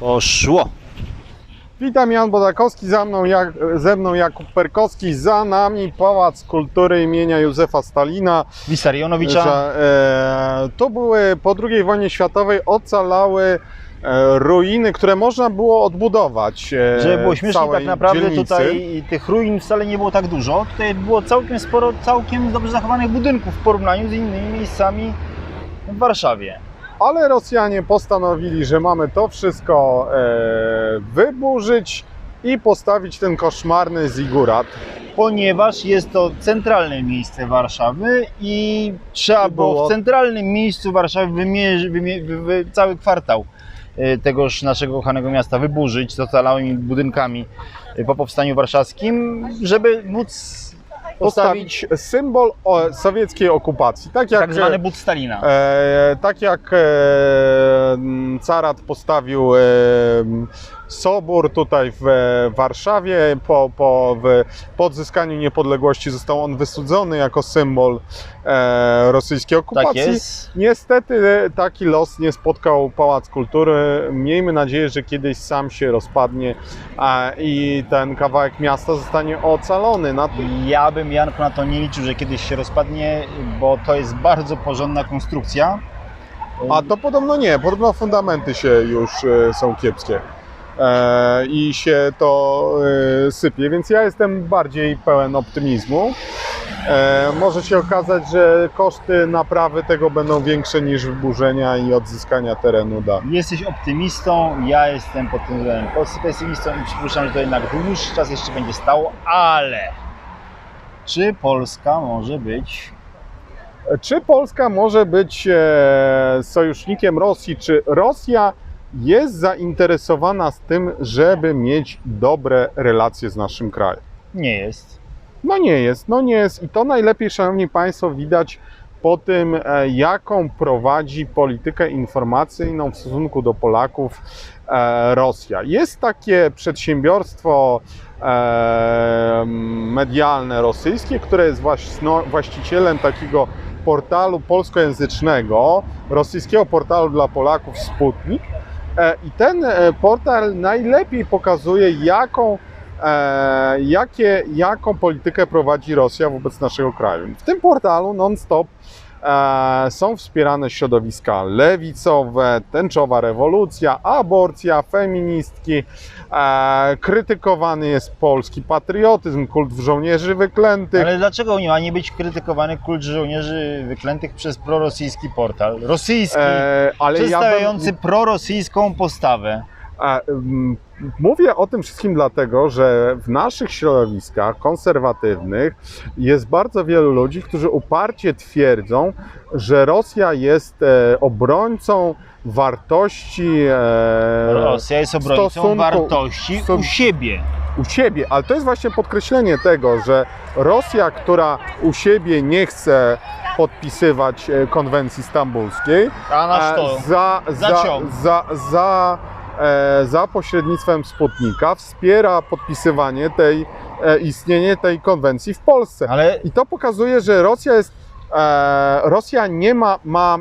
Poszło. Witam Jan Bodakowski, za mną, jak, ze mną Jakub Perkowski, za nami Pałac Kultury imienia Józefa Stalina. Wisarionowicza. Że, e, to były po II wojnie światowej ocalały e, ruiny, które można było odbudować. E, Żeby było śmiesznie, tak naprawdę dzielnicy. tutaj tych ruin wcale nie było tak dużo. Tutaj było całkiem sporo, całkiem dobrze zachowanych budynków w porównaniu z innymi miejscami w Warszawie. Ale Rosjanie postanowili, że mamy to wszystko e, wyburzyć i postawić ten koszmarny zigurat. Ponieważ jest to centralne miejsce Warszawy i trzeba było było- w centralnym miejscu Warszawy wymierzyć wymie, wy, wy, cały kwartał e, tegoż naszego kochanego miasta wyburzyć z ocalałymi budynkami e, po powstaniu warszawskim, żeby móc postawić symbol o, sowieckiej okupacji. Tak jak tak zwany but Stalina. E, tak jak e, Carat postawił e, sobór tutaj w e, Warszawie, po, po, w, po odzyskaniu niepodległości został on wysudzony jako symbol e, rosyjskiej Tak okupacji. jest. Niestety taki los nie spotkał Pałac Kultury. Miejmy nadzieję, że kiedyś sam się rozpadnie a, i ten kawałek miasta zostanie ocalony. Na Ja bym Janku na to nie liczył, że kiedyś się rozpadnie, bo to jest bardzo porządna konstrukcja. A to podobno nie, podobno fundamenty się już e, są kiepskie e, i się to e, sypie, więc ja jestem bardziej pełen optymizmu. E, może się okazać, że koszty naprawy tego będą większe niż wyburzenia i odzyskania terenu da. Jesteś optymistą, ja jestem pod tym względem pesymistą i przypuszczam, że to jednak dłuższy czas jeszcze będzie stało, ale czy Polska może być E, Czy Polska może być e, sojusznikiem Rosji? Czy Rosja jest zainteresowana z tym, żeby mieć dobre relacje z naszym krajem? nie jest. No nie jest, no nie jest i to najlepiej, Szanowni Państwo, widać po tym, e, jaką prowadzi politykę informacyjną w stosunku do Polaków e, Rosja. Jest takie przedsiębiorstwo e, medialne rosyjskie, które jest właśno, właścicielem takiego portalu polskojęzycznego, rosyjskiego portalu dla Polaków Sputnik. E, I ten e, portal najlepiej pokazuje, jaką e, jakie, jaką politykę prowadzi Rosja wobec naszego kraju. W tym portalu non-stop są wspierane środowiska lewicowe, tęczowa rewolucja, aborcja, feministki, e, krytykowany jest polski patriotyzm, kult żołnierzy wyklętych. Ale dlaczego nie ma nie być krytykowany kult żołnierzy wyklętych przez prorosyjski portal? Rosyjski, E, ale ja bym, przedstawiający prorosyjską postawę. Mówię o tym wszystkim dlatego, że w naszych środowiskach konserwatywnych jest bardzo wielu ludzi, którzy uparcie twierdzą, że Rosja jest e, obrońcą wartości e, Rosja jest obrońcą stosunku- wartości u siebie. u siebie, ale to jest właśnie podkreślenie tego, że Rosja, która u siebie nie chce podpisywać e, konwencji stambulskiej, A za, za, za, za, za pośrednictwem Sputnika wspiera podpisywanie tej, e, istnienie tej konwencji w Polsce. Ale I to pokazuje, że Rosja jest, e, Rosja nie ma, ma,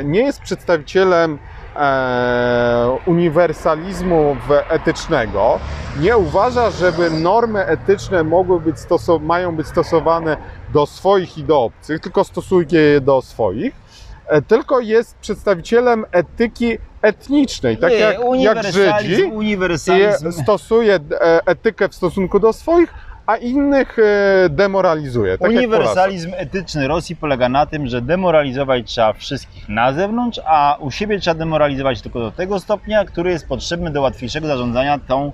e, nie jest przedstawicielem e, uniwersalizmu etycznego. Nie uważa, żeby normy etyczne mogły być mają być stosowane do swoich i do obcych, tylko stosuje je do swoich. E, Tylko jest przedstawicielem etyki etnicznej, tak nie, jak, jak uniwersalizm, Żydzi, i stosuje e, etykę w stosunku do swoich, a innych e, demoralizuje. Tak. Uniwersalizm etyczny Rosji polega na tym, że demoralizować trzeba wszystkich na zewnątrz, a u siebie trzeba demoralizować tylko do tego stopnia, który jest potrzebny do łatwiejszego zarządzania tą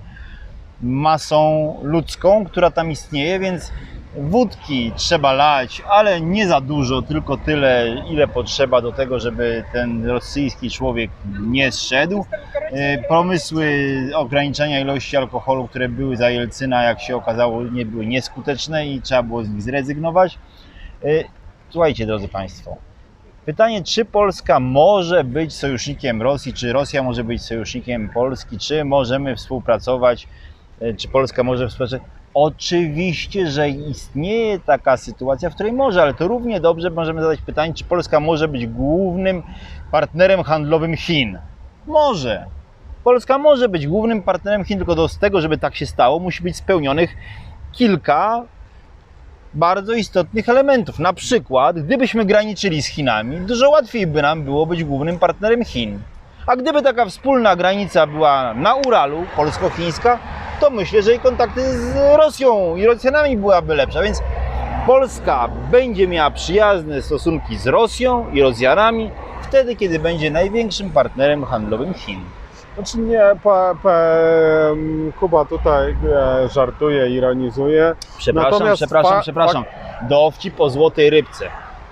masą ludzką, która tam istnieje, więc wódki trzeba lać, ale nie za dużo, tylko tyle, ile potrzeba do tego, żeby ten rosyjski człowiek nie zszedł. E, Pomysły ograniczenia ilości alkoholu, które były za Jelcyna, jak się okazało, nie były nieskuteczne i trzeba było z nich zrezygnować. E, Słuchajcie, drodzy Państwo, pytanie, czy Polska może być sojusznikiem Rosji, czy Rosja może być sojusznikiem Polski, czy możemy współpracować, e, czy Polska może współpracować. Oczywiście, że istnieje taka sytuacja, w której może, ale to równie dobrze możemy zadać pytanie, czy Polska może być głównym partnerem handlowym Chin. Może. Polska może być głównym partnerem Chin, tylko do tego, żeby tak się stało, musi być spełnionych kilka bardzo istotnych elementów. Na przykład, gdybyśmy graniczyli z Chinami, dużo łatwiej by nam było być głównym partnerem Chin. A gdyby taka wspólna granica była na Uralu, polsko-chińska, to myślę, że i kontakty z Rosją i Rosjanami byłaby lepsza. Więc Polska będzie miała przyjazne stosunki z Rosją i Rosjanami wtedy, kiedy będzie największym partnerem handlowym Chin. Znaczy nie, pa, pa, Kuba tutaj e, żartuje, ironizuje. Przepraszam, Natomiast przepraszam, fa- przepraszam. Dowcip o złotej rybce.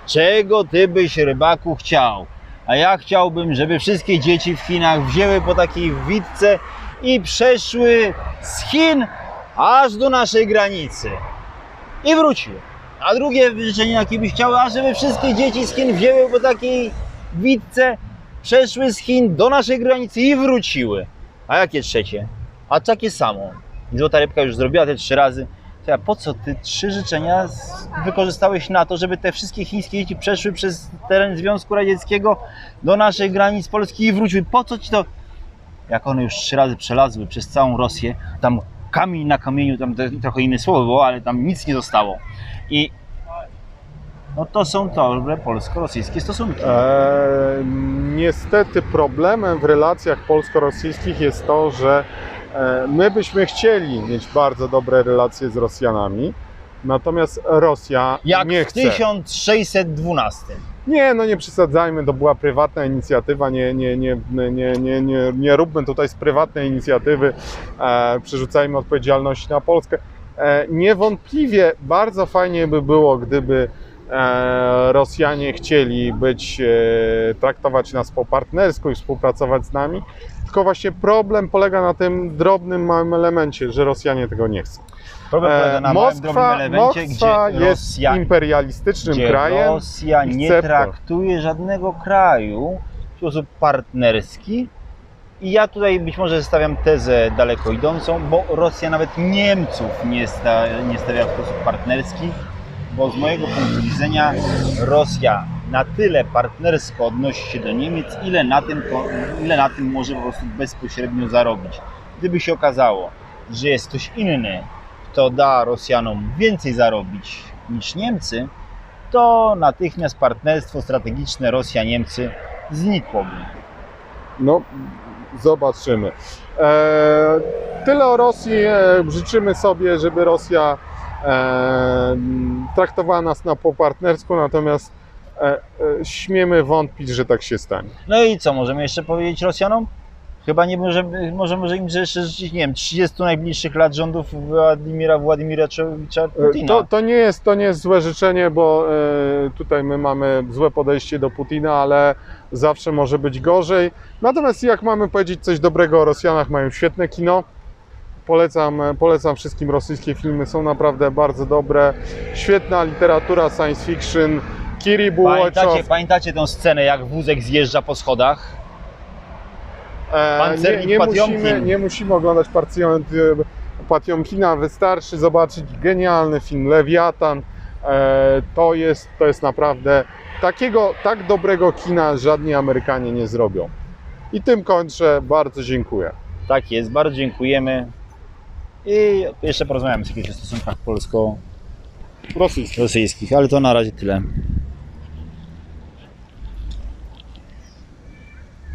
Czego ty byś rybaku chciał? A ja chciałbym, żeby wszystkie dzieci w Chinach wzięły po takiej witce i przeszły z Chin aż do naszej granicy. I wróciły. A drugie życzenie, jakie byś chciał, a żeby wszystkie dzieci z Chin wzięły po takiej witce, przeszły z Chin do naszej granicy i wróciły. A jakie trzecie? A takie samo. I złota rybka już zrobiła te trzy razy. Ja po co ty trzy życzenia wykorzystałeś na to, żeby te wszystkie chińskie dzieci przeszły przez teren Związku Radzieckiego do naszych granic Polski i wróciły? Po co ci to? Jak one już trzy razy przelazły przez całą Rosję, tam kamień na kamieniu, tam trochę inne słowo było, ale tam nic nie zostało. I no to są dobre polsko-rosyjskie stosunki. E, niestety problemem w relacjach polsko-rosyjskich jest to, że e, my byśmy chcieli mieć bardzo dobre relacje z Rosjanami, natomiast Rosja Jak nie w chce. 1612. Nie, no nie przesadzajmy, to była prywatna inicjatywa, nie, nie, nie, nie, nie, nie, nie róbmy tutaj z prywatnej inicjatywy, e, przerzucajmy odpowiedzialność na Polskę. E, niewątpliwie bardzo fajnie by było, gdyby e, Rosjanie chcieli być, e, traktować nas po partnersku i współpracować z nami, tylko właśnie problem polega na tym drobnym, małym elemencie, że Rosjanie tego nie chcą. Problem polega E, na małym, drobnym Moskwa, elemencie, Moskwa gdzie jest Rosja imperialistycznym gdzie krajem. Rosja nie traktuje żadnego kraju w sposób partnerski. I ja tutaj być może stawiam tezę daleko idącą, bo Rosja nawet Niemców nie, sta, nie stawia w sposób partnerski, bo z mojego punktu widzenia Rosja na tyle partnersko odnosi się do Niemiec, ile na tym, ile na tym może po prostu bezpośrednio zarobić. Gdyby się okazało, że jest ktoś inny, kto da Rosjanom więcej zarobić niż Niemcy, to natychmiast partnerstwo strategiczne Rosja-Niemcy znikłoby. No, zobaczymy. E, tyle o Rosji. E, życzymy sobie, żeby Rosja e, traktowała nas na po partnersku, natomiast e, e, śmiemy wątpić, że tak się stanie. No i co możemy jeszcze powiedzieć Rosjanom? Chyba nie możemy, może, może im jeszcze życzyć, nie wiem, 30 najbliższych lat rządów Władimira Władimirowicza E, Putina. To, to, nie jest, to nie jest złe życzenie, bo e, tutaj my mamy złe podejście do Putina, ale zawsze może być gorzej. Natomiast jak mamy powiedzieć coś dobrego o Rosjanach, mają świetne kino. Polecam, polecam wszystkim rosyjskie filmy, są naprawdę bardzo dobre. Świetna literatura, science fiction. Kiri Pamiętacie, Bułaczow. pamiętacie tą scenę, jak wózek zjeżdża po schodach? E, nie, nie, musimy, nie musimy oglądać Patiomkina, wystarczy zobaczyć genialny film Lewiatan. E, to, jest, to jest naprawdę takiego, tak dobrego kina żadni Amerykanie nie zrobią. I tym kończę. Bardzo dziękuję. Tak jest, bardzo dziękujemy. I jeszcze porozmawiamy o stosunkach polsko-rosyjskich, ale to na razie tyle.